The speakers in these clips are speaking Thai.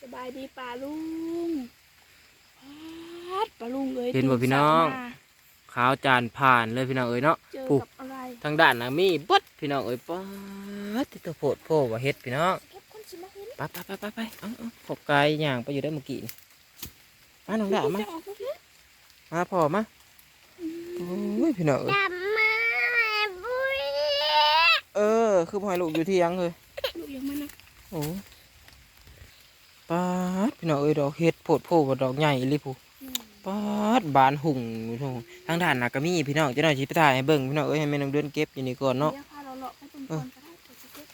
สบายดีป่าลุงพัดป่าลุงเอ้ยเห็นบ่พี่น้องขาวจานผ่านเลยพี่น้องเอ้ยเนาะเจอปุ๊บกับอะไรทางด้านน่ะมีเบดพี่น้องเอ้ยป๊าดที่ตัวโพดโพว่าเฮ็ดพี่น้องเก็บคนสิมาเห็นไปไปไปไปไปเอาเอาขอบกายย่างไปอยู่ได้เมื่อกี้นี่มาน้องดามาจะออกพวกนี้มาพ่อมาโอ้ยพี่น้องเอ้ยดำมาบุยเออ คือพ่อให้ลูกอยู่ที่ยังเลยลูกยังมานะโอ้ ปาดพี่น้องเอ้ยดอกเฮ็ดโพดโพว่ดอกใหญ่ลิผู้ปาดบานหุ่งอยู่ทางทางด้านหน่ะก็มีพี่น้องจ้าหน่อยสิไปถ่ายให้เบิ่งพี่น้องเอ้ยให้แม่น้องเดือนเก็บอยู่นี่ก่อนเนาะเดี๋ยวพาเราเลาะไปตรงก่อนก็ได้เดี๋ยวจะเก็บ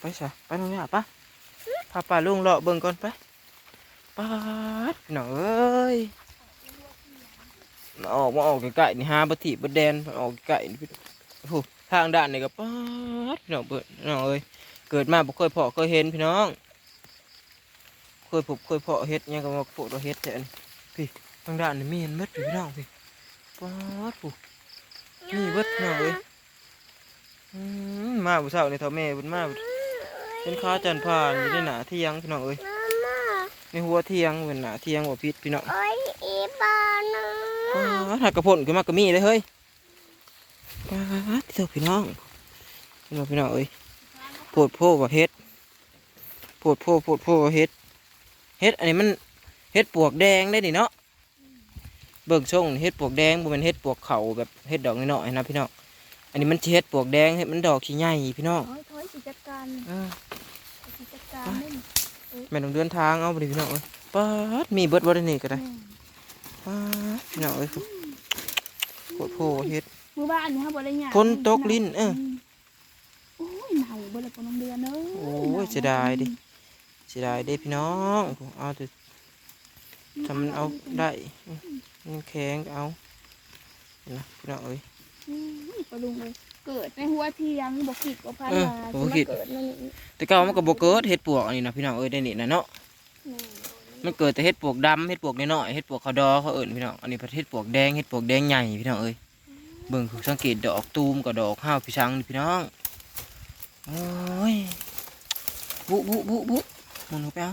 ไปซะไปน้องย่าปะพาป่าลุงเลาะเบิ่งก่อนไปปาดพี่น้องเอ้ยมาออกมาออกใกล้ๆนี่หาบ่ถิบ่แดนมาออกใกล้ๆนี่พี่โอ้โหทางด้านนี่ก็ปาดพี่น้องเบิ่งพี่น้องเอ้ยเกิดมาบ่เคยเพาะเคยเห็นพี่น้อง ยพบเคยเพาะเฮ็ดหยังก็มาปลูกเราเฮ็ดแต่อันนี้พี่ทางด้านนี่มีเห็นเม็ดอยู่พี่น้องพี่ป๊าดผู้มีเบิดพี่น้องเอ้ยอืมมาผู้สาวนี่เท่าแม่เพิ่นมาเป็นข้าจันผ่านอยู่ในหนาเที่ยงพี่น้องเอ้ยมามาในหัวเที่ยงเป็นหนาเที่ยงว่าพิษพี่น้องโอ้ยอีบานะป้าดหักกระพนขึ้นมากระมีเลยเฮ้ยป้าดเถอะพี่น้องพี่น้องพี่น้องเอ้ยโพดโพว่าเฮ็ดโพดโพโพดโพว่าเฮ็ด เฮ็ดอันนี้มันเฮ็ดปวกแดงได้ดิเนาะเบิ่งช่งเฮ็ดปวกแดงบ่แม่นเฮ็ดปวกเขาแบบเฮ็ดดอกน้อยๆนะพี่น้องอันนี้มันสิเฮ็ดปวกแดงเฮ็ดมันดอกขี้ใหญ่พี่น้องถอยถอยสิจัดการเออสิจัดการเล่นแม่นต้องเดินทางเอาไปดิพี่น้องเอ้ยป้าดมีเบิดบ่ได้นี่ก็ได้แม่ป้าดพี่น้องเอ้ยโคตรโพเฮ็ดมือบ้านนี่ฮะบ่ได้หยังฝนตกลิ้นเออโอ้ยหนาวบ่ได้ปนองเดือนเด้อโอ้ยเสียดายดิ เสียดายเด้พี่น้องเอาแต่ทำมันเอาได้มันแข็งก็เอานะพี่น้องเอ้ยอืมปลาลุงเลยเกิดในหัวเที่ยงบ่คิดบ่พันเออว่าบ่คิดสิมาเกิดนั่นนี่แต่เก่ามันก็บ่เกิดเฮ็ดปวกอันนี้นะพี่น้องเอ้ยได้นี่นะเนาะแม่มันเกิดแต่เฮ็ดปวกดำเฮ็ดปวกน้อยๆเฮ็ดปวกขาวดอเขาเอิ้นพี่น้องอันนี้ประเทศปวกแดงเฮ็ดปวกแดงใหญ่พี่น้องเอ้ยเบิ่งสังเกตดอกตูมกับดอกห้าวพี่ช้างนี่พี่น้องโอ้ยบุบุบุบุ หมุนเข้าไปเอา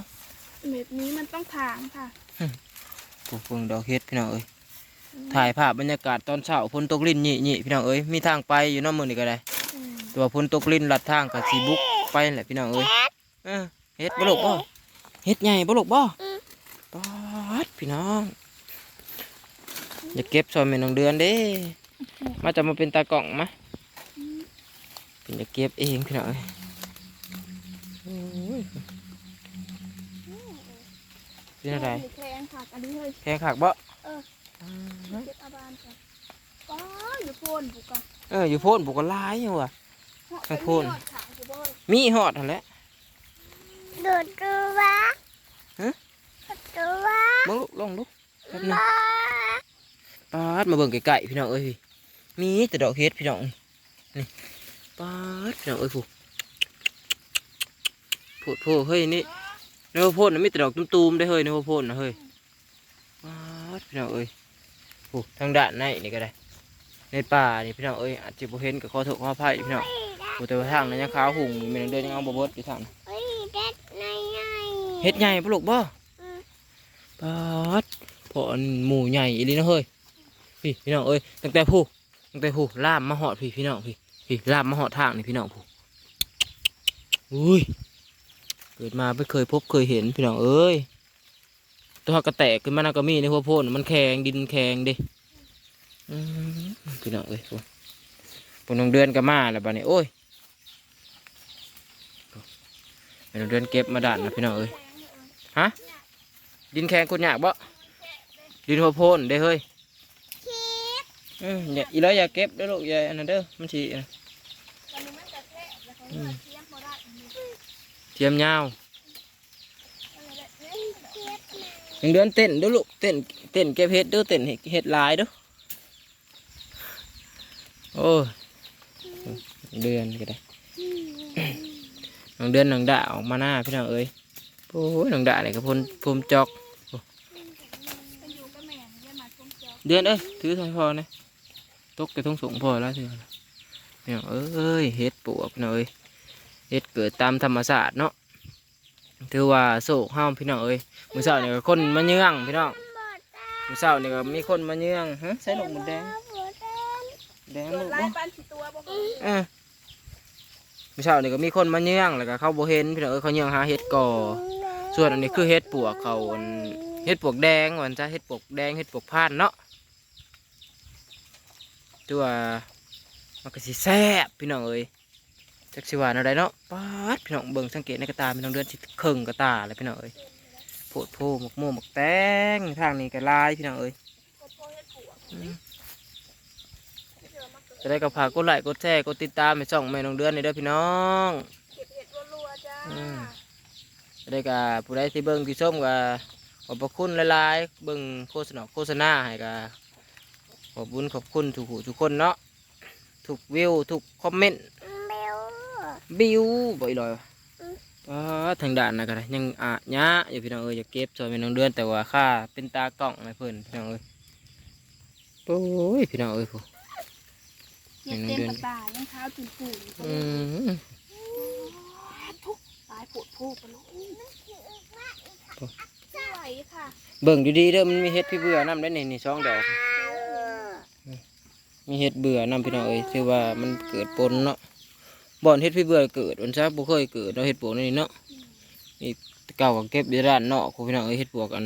แบบนี้มันต้องถางค่ะปลูกเบิ่งดอกเฮ็ดพี่น้องเอ้ยถ่ายภาพบรรยากาศตอนเช้าฝนตกลิ้นนี่นี่พี่น้องเอ้ยมีทางไปอยู่เน้ำมือนี่ก็ได้อืมตัวฝนตกลิ้นลัดทางกับสีบุกไปนั่นแหละพี่น้องเอ้ยเออเฮ็ดบ่ลูกบ่เฮ็ดใหญ่บ่ลูกบ่ปาดพี่น้องอย่าเก็บซอยแม่น้องเดือนเด้ มาจะมาเป็นตากล่องมาเป็นจะเก็บเองพี่น้องเอ้ยโอ้ย เป็นอะไรแข็งค่ะอันนี้เลยแพงขักบ่เออเก็บอาบานก่อนป้าอยู่โพนผูกก่อนเอออยู่โพ่นบุกก็หลายอยู่ว่ะข้างโพนเป็ยอดขางผูกบ่อยมีหอดหั่นแหละดูดตัวฮะตัวเบิ่งลูกลองลูกแป๊บหนึงมาปาดมาเบิ่งไก่ๆพี่น้องเอ้ยมีแต่ดอกเฮ็ดพี่น้องนี่นี่ปาดพี่น้องเอ้ยผู้โพดโพเฮ้ยนี่ ในหัวโพดน่ะมีแต่ดอกตูมๆได้เฮ้ยในหัวโพดนะเฮ้ยปาดพี่น้องเอ้ยผู้ทางด้านในนี่ก็ได้ ในป่านี่พี่น้องเอ้ยอาจจะบ่เห็นก็ขอโทษขออภัยพี่น้องผู้แต่ว่าทางนั้นยังขาวหุ่งอยู่แม่นเดินยังเอาบ่เบิดอยู่ทางนั้นเฮ้ยเด็ดในไงเฮ็ดใหญ่ปะลูกบ่อืมปาดพออันหมูใหญ่อีหลีนะเฮ้ยพี่พี่น้องเอ้ยตั้งแต่ผู้ตั้งแต่ผู้ล่ามมาหอดพี่พี่น้องพี่พี่ล่ามมาหอดทางนี่พี่น้องผู้อุ้ย เกิดมาไม่เคยพบเคยเห็นพี่น้องเอ้ยตัวกระแตกขึ้นมานาก็มีในหัวโพนมันแข็งดินแข็งเดิอืมพี่น้องเอ้ยผู้ปนองเดือนก็มาแล้วบ้านี้โอ้ยเป็นองเดือนเก็บมาด่านนะพี่น้องเอ้ยฮะดินแข็งคนยากบ่ดินหัวโพนเด้เฮ้ยอืมอย่าอีร้อยอย่าเก็บเด้อลูกอย่าอันนั้นเด้อมันฉีนะ เทียมยาวนั่นแหละเอ้ยยังเดือนเต้นเด้อลูกเต้นเต้นเก็บเห็ดเด้อเต้นเห็ดเห็ดหลาย เด้อโอ้ยเดือนก็ได้น้องเดือนน้องด่าออกมาหน้าพี่น้องเอ้ยโอ้ยน้องด่าเนี่ยก็พ่นพรมจอกไปอยู่กับแม่เรียนมาชมเจ้าเดือนเอ้ยถือใส่พอนะตกกระทงสูงพอแล้วถือเนี่ยเอ้ยเฮ็ดปวกเนาะเอ้ยเฮ็ดเกิดตามธรรมศาสตร์เนาะถือว่าโศกห้ามพี่น้องเอ้ยมื้อเช้านี่ก็คนมาเยืองพี่น้องมื้อเช้านี่ก็มีคนมาเยืองฮะใส่ดอกหมดแดงแดงโดลูดกลายบ่ปันสิตัวบ่เออมื้อเช้านี่ก็มีคนมาเยืองแล้วก็เขาบ่เห็นพี่น้องเอ้ยเขาเยืองหาเห็ดก่อส่วนอันนี้คือเห็ดปวกเขาอันเห็ดปวกแดงว่าอันจ้ะเห็ดปวกแดงเห็ดปวกพานเนาะตัวามันก็สิแซ่บพี่น้องเอ้ย จักสิว่าแนวใดเนาะป๊าดพี่น้องเบิ่งสังเกตในกระตาพี่น้องเดือนสิครึ่งกระตาเลยพี่น้องเอ้ยโพดโพหมกโม่หมกแตงทางนี้ก็ลายพี่น้องเอ้ยจะได้กับผากกดไลค์กดแชร์กดติดตามไปส่องแม่น้องเดือนในเด้อพี่น้องจะได้กับผู้ใดที่เบิ่งที่ชมกับขอบคุณหลายๆเบิ่งโฆษณาโฆษณาให้กับขอบคุญขอบคุณทุกผู้ทุกคนเนาะทุกวิวทุกคอมเมนต์ บิวบ่อยลอยวะอืมอ่าทางด่านนะก็ได้ยังอะยะอยู่พี่น้องเอ้ยอยากเก็บซอยแม่น้องเดือนแต่ว่าค่าเป็นตากล้องให้เพิ่นพี่น้องเอ้ยโอ้ยพี่น้องเอ้ยผู้เห็ดเต็มกระตายยังเท้าจุ่มๆอืมทุกตายปวดพูกไปลูกสวยค่ะเบิ่งดีๆเด้อมันมีเห็ดพี่เบื่อนํได้นี่นี่สองดอกมีเห็ดเบื่อนํพี่น้องเอ้ยถือว่ามันเกิดปนเนาะ บ่อนเห็ดพี่เบื่อเกิดวันซะบ่เคยเกิดเนาะเห็ดปวกนี่เนาะนี่เก่าก็เก็บอยู่ด้านนอกพี่น้องเอ้ยเห็ดปวกอัน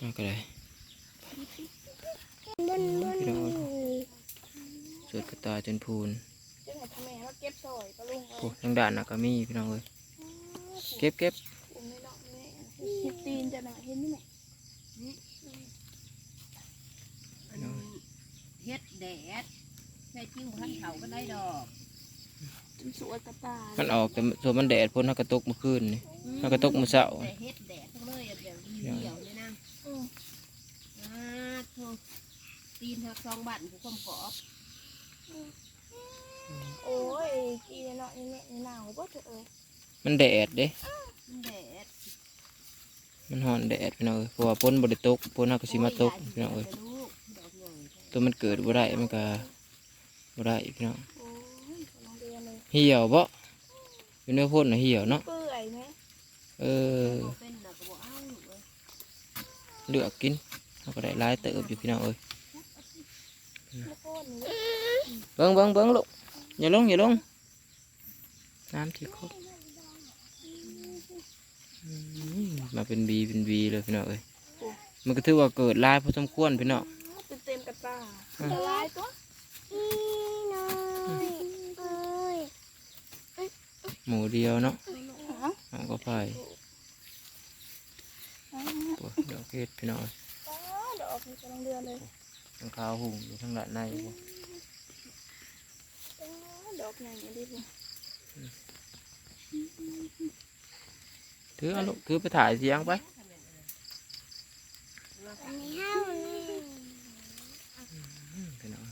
นั่นก็ได้พี่น้องเอ้ยสดกระตายจนพูนจังหวัดทำไมเราเก็บซอยปะลุงโอ้ทางด้านน่ะก็มีพี่น้องเอ้ยเก็บเก็บอุ้มไม่เนาะแม่เห็ดตีนจะหน่อยเห็นนี่ไหมเฮ็ดแดดใส่จิ้วขั้นเขาก็ได้ดอกจุ่ม สวยกระตายมันออกแต่ส่วนมันแดดพ้นฮักกระตกเมื่อคืนนี่ฮักกระตกเมื่อเช้าแต่เฮ็ดแดดทั้งเลยอะแบบเหี่ยวเลยนะอืมอ่าโทตีนหักสองบัตรผู้คมกอบโอ้ยกีเนาะนี่แม่นี่หนาวบ่เถอะเอ้ยมันแดดเด้มันแดดมันฮ้อนแดดพี่น้องเอ้ยเพราะว่าพ้นบ่ได้ตกพ้นฮักก็สิมาตกพี่น้องเอ้ยลูกดอกใหญ่ตัวมันเกิดบ่ได้มันก็บ่ได้พี่น้องโอ้ยลอง เรียนเลยเหี่ยวบ่อยู่ในโพ่นน่ะเหี่ยวเนาะเปื่อยไหมเออบ่เป็นน่ะก็บ่เอาลูกเอ้ยเลือกกินเราก็ได้หลายเติบอยู่พี่น้องเอ้ยแล้วก็นี่เบิ่งเบิ่งเบิ่งลูกอย่าลงอย่าลงน้ำที่ครบอืมมาเป็นบีเป็นบีเลยพี่น้องเอ้ยมันก็ถือว่าเกิดหลายพอสมควรพี่น้องเต็มเต็มๆกระตาอืมละลายตัว อีน้อยเอ้ย หมูเดียวเนาะฮะเอาก็ไปปวดดอกเห็ดพี่น้องเอ้ยอ๋อเดี๋ยวออกนี่จะลองเรียนเลยทั้งขาวหุ่มอยู่ทั้งด้านในบ่อ๋อดอกใหญ่อย่างนี้ดิถือเอาลูกถือไปถ่ายเสียงไปอันนี้ห้านี่อืมพี่น้อง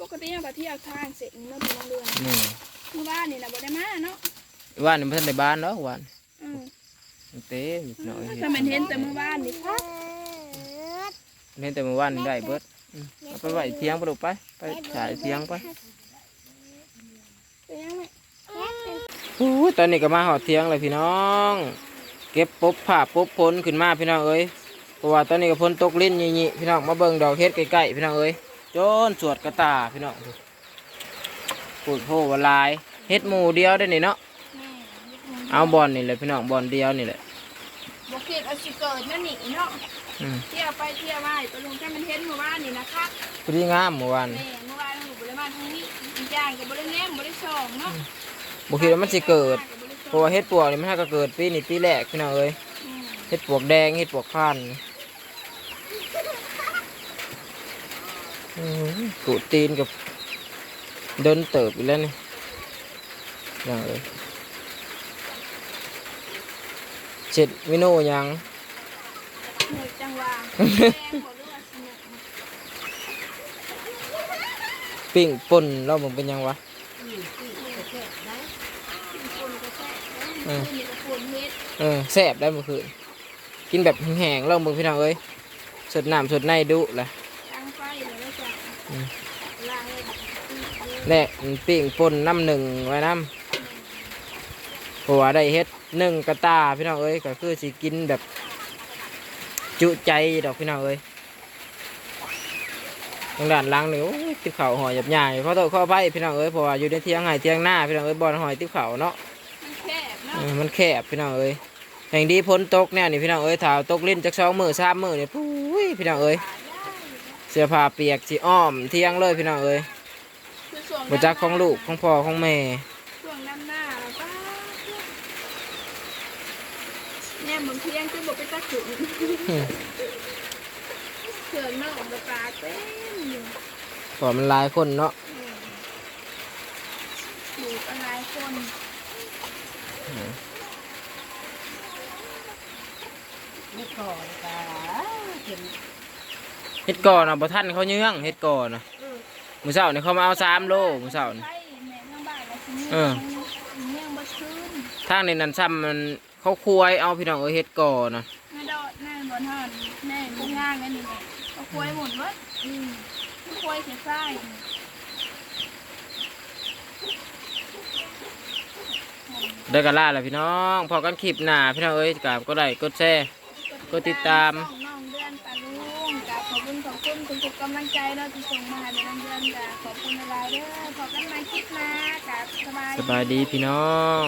ปกติเราไปเที่ยวทางเสร็จนี่เราจะลองเรียน นี่เมื่อวานนี่นะบ่ได้มาเนาะว่านนี่มันทันในบ้านเนาะว่านอืมมันเต็มอยู่พี่น้องเอ้ยถ้ามันเห็นแต่เมื่อวานนี่ครับเห็นแต่เมื่อวานนี่ได้เบิดอืมเอาไปไหวเทียงไปลูกไปไปถ่ายเทียงไป เป็นยังไงอู้ยตอนนี้ก็มาหอดเทียงเลยพี่น้อง เก็บปุ๊บผ่าปุ๊บพ้นขึ้นมาพี่น้องเอ้ยเพราะว่าตอนนี้ก็พ้นตกลิ้นยี่ๆพี่น้องมาเบิ่งดอกเฮ็ดใกล้ๆพี่น้องเอ้ยโจนสวดกระตาพี่น้องปูดโพวลาย เฮ็ดหมูเดียวได้นี่เนาะแม่เอาบอลนี่แหละพี่น้องบอลเดียวนี่แหละบ่คิดเอาสิเกิดนั่นนี่เนาะอืมเที่ยวไปเที่ยวมาไปลงแค่มันเห็นเมื่อวานนี่นะคะพอดีงามเมื่อวานแม่เมื่อวานหนูบ่ได้มาทางนี้อีกอย่างก็บ่ได้แนมบ่ได้ส่องเนาะบ่คิดว่ามันสิเกิดเพราะว่าเฮ็ดปวกนี่มันก็เกิดปีนี้ปีแรกพี่น้องเอ้ยอืมเฮ็ดปวกแดงเฮ็ดปวกพันกูดตีนกับเดินเติบอีกแล้วนี่ อย่างเอ้ยเสร็จเมนูหยังหนูจังหวะแม่บ่รู้ว่าสิเนี่ยปิ้งป่นเรามึงเป็นหยังวะอืมตีนก็แค่ได้คนก็แซ่บเออนี่ก็คนเฮ็ดเออแซ่บได้เมื่อคืนกินแบบแห้งๆเรามึงพี่น้องเอ้ยสดน้ำสดในดุล่ะตั้งไฟเลยแล้วจ้ะอืมล้างเลยแน่ปิ้งป่นน้ำหนึ่งไว้น้ เพราะว่าได้เฮ็ดหนึ่งกระตาพี่น้องเอ้ยก็คือสิกินแบบ จุใจดอกพี่น้องเอ้ยทางด้านหล่างนี่โอ้ยติบเขาวหอยหยับใหญ่เพราะตัวข้อไปพี่น้องเอ้ยเพราะว่าอยู่ในเทียงไห้เทียงหน้าพี่น้องเอ้ยบอลหอยติบเขาวเนาะมันแคบเนาะเออมันแคบพี่น้องเอ้ยแห่งดีพ้นตกเนี่ยนี่พี่น้องเอ้ยถาวตกลิ้นจากสองมือสามมือเนี่ยปุ้ยพี่น้องเอ้ยเสื้อผ้าเปียกสีอ้อมเที่ยงเลยพี่น้องเอ้ยคือส่วงบจักของลูกของพ่อของแม่ ส่วงน้ำหน้าแล้วป้า เนี่ยบางเที่ยงคือบอกไปตักจุดเถื่อนนอกมาปลาเต็มอยู่เพราะมันหลายคนเนาะอยู่กันหลายคนนี่ก่อนกะเห็นเฮ็ดก่อนอะบ่ทันเขาเยื่องเฮ็ดก่อนอะมื้อเช้านี่เขามาเอาสามโลมื้อเช้านี่ใช่แม่ทั้งบ้านแล้วทีนี้เออเนี่ยบ่ชื้นทางในนั้นซ้ำมัน เขาควยเอาพี่น้องเอ้ยเฮ็ดก่อนอะแม่ดอดแม่บนหอนแม่บุ้งย่างกันนี่แม่ก็ควยหมดวะอืมควยเสียไส้ได้กันล่าแหละพี่น้องพอกันคลิปหน้าพี่น้องเอ้ยกับก็ได้กดแชร์กดติดตามน้องเดือนปลาลุงกับขอบคุณขอบคุณคุณทุกกำลังใจเนาที่ส่งมาให้น้องเดือนกับขอบคุณอะไรเด้อขอบกันมาคลิปหนะกับสบายสบายดีพี่น้อง